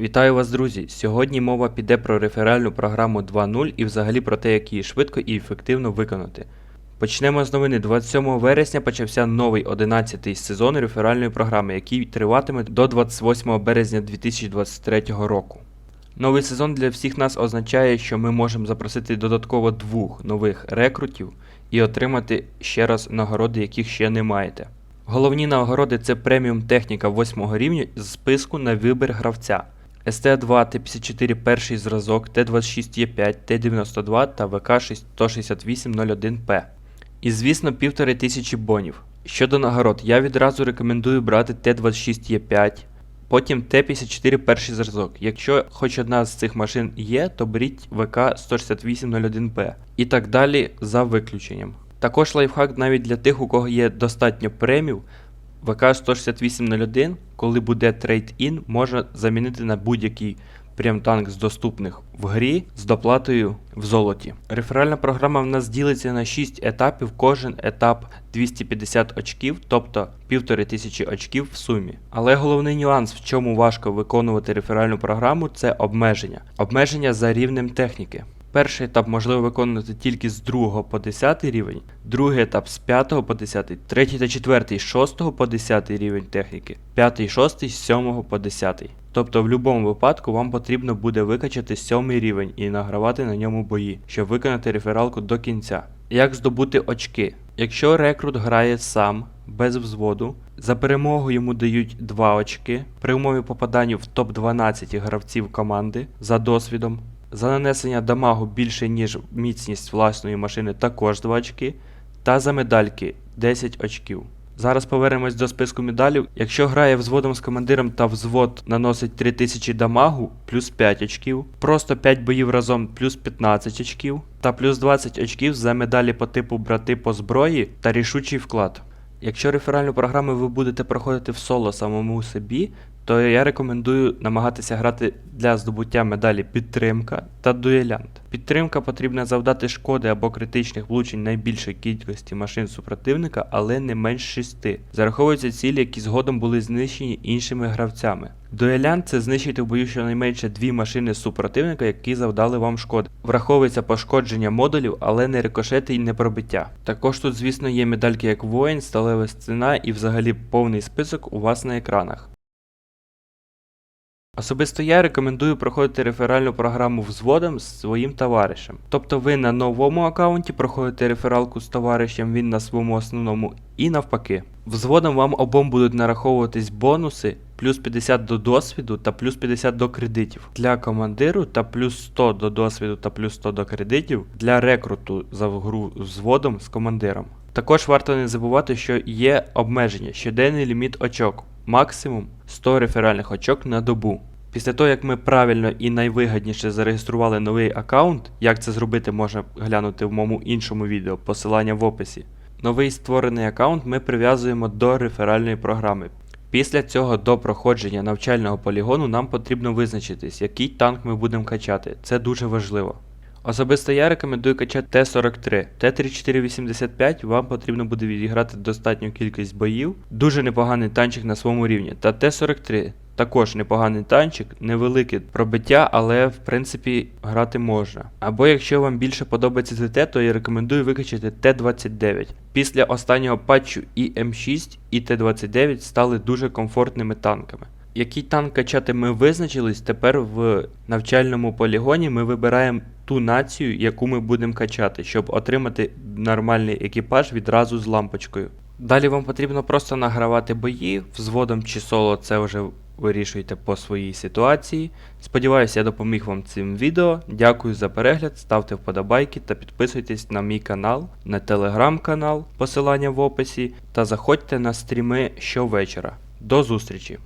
Вітаю вас, друзі! Сьогодні мова піде про реферальну програму 2.0 і взагалі про те, як її швидко і ефективно виконати. Почнемо з новини. 27 вересня почався новий 11-й сезон реферальної програми, який триватиме до 28 березня 2023 року. Новий сезон для всіх нас означає, що ми можемо запросити додатково двох нових рекрутів і отримати ще раз нагороди, яких ще не маєте. Головні нагороди це преміум техніка 8 рівня з списку на вибір гравця. СТ2 Т54 перший зразок, Т26Е5, Т92 та ВК16801П. І звісно, півтори тисячі бонів. Щодо нагород, я відразу рекомендую брати Т26Е5, потім Т54 перший зразок. Якщо хоч одна з цих машин є, то беріть ВК16801П і так далі за виключенням. Також лайфхак навіть для тих, у кого є достатньо премів, ВК-16801, коли буде трейд-ін, можна замінити на будь-який прем-танк з доступних в грі з доплатою в золоті. Реферальна програма в нас ділиться на 6 етапів, кожен етап 250 очків, тобто 1500 очків в сумі. Але головний нюанс, в чому важко виконувати реферальну програму, це обмеження. Обмеження за рівнем техніки. Перший етап можливо виконувати тільки з 2 по 10 рівень, другий етап з 5 по 10, третій та четвертий з 6 по 10 рівень техніки, п'ятий шостий з 7 по 10. Тобто в будь-якому випадку вам потрібно буде викачати 7 рівень і награвати на ньому бої, щоб виконати рефералку до кінця. Як здобути очки? Якщо рекрут грає сам, без взводу, за перемогу йому дають 2 очки, при умові попаданню в топ-12 гравців команди за досвідом. За нанесення дамагу більше, ніж міцність власної машини також 2 очки. Та за медальки 10 очків. Зараз повернемось до списку медалів. Якщо грає взводом з командиром та взвод наносить 3000 дамагу, плюс 5 очків, просто 5 боїв разом плюс 15 очків, та плюс 20 очків за медалі по типу брати по зброї та рішучий вклад. Якщо реферальну програму ви будете проходити в соло самому собі, то я рекомендую намагатися грати для здобуття медалі підтримка та дуелянт. Підтримка потрібна завдати шкоди або критичних влучень найбільшої кількості машин супротивника, але не менш 6. Зараховуються цілі, які згодом були знищені іншими гравцями. Дуелянт це знищити в бою щонайменше дві машини супротивника, які завдали вам шкоди. Враховується пошкодження модулів, але не рикошети і не пробиття. Також тут, звісно, є медальки як воїн, сталева стіна і взагалі повний список у вас на екранах. Особисто я рекомендую проходити реферальну програму взводом з своїм товаришем. Тобто ви на новому аккаунті проходите рефералку з товаришем, він на своєму основному і навпаки. Взводом вам обом будуть нараховуватись бонуси плюс 50 до досвіду та плюс 50 до кредитів для командиру та плюс 100 до досвіду та плюс 100 до кредитів для рекруту за гру взводом з командиром. Також варто не забувати, що є обмеження, щоденний ліміт очок, максимум 100 реферальних очок на добу. Після того, як ми правильно і найвигідніше зареєстрували новий аккаунт, як це зробити можна глянути в моєму іншому відео, посилання в описі. Новий створений аккаунт ми прив'язуємо до реферальної програми. Після цього до проходження навчального полігону нам потрібно визначитись, який танк ми будемо качати. Це дуже важливо. Особисто я рекомендую качати Т-43. Т-3485 вам потрібно буде відіграти достатню кількість боїв, дуже непоганий танчик на своєму рівні. Та Т-43 також непоганий танчик, невелике пробиття, але в принципі грати можна. Або якщо вам більше подобається ТТ, то я рекомендую викачати Т-29. Після останнього патчу і М6 і Т-29 стали дуже комфортними танками. Який танк качати ми визначились, тепер в навчальному полігоні ми вибираємо ту націю, яку ми будемо качати, щоб отримати нормальний екіпаж відразу з лампочкою. Далі вам потрібно просто награвати бої, взводом чи соло це вже вирішуйте по своїй ситуації. Сподіваюся, я допоміг вам цим відео. Дякую за перегляд, ставте вподобайки та підписуйтесь на мій канал, на телеграм-канал, посилання в описі, та заходьте на стріми щовечора. До зустрічі!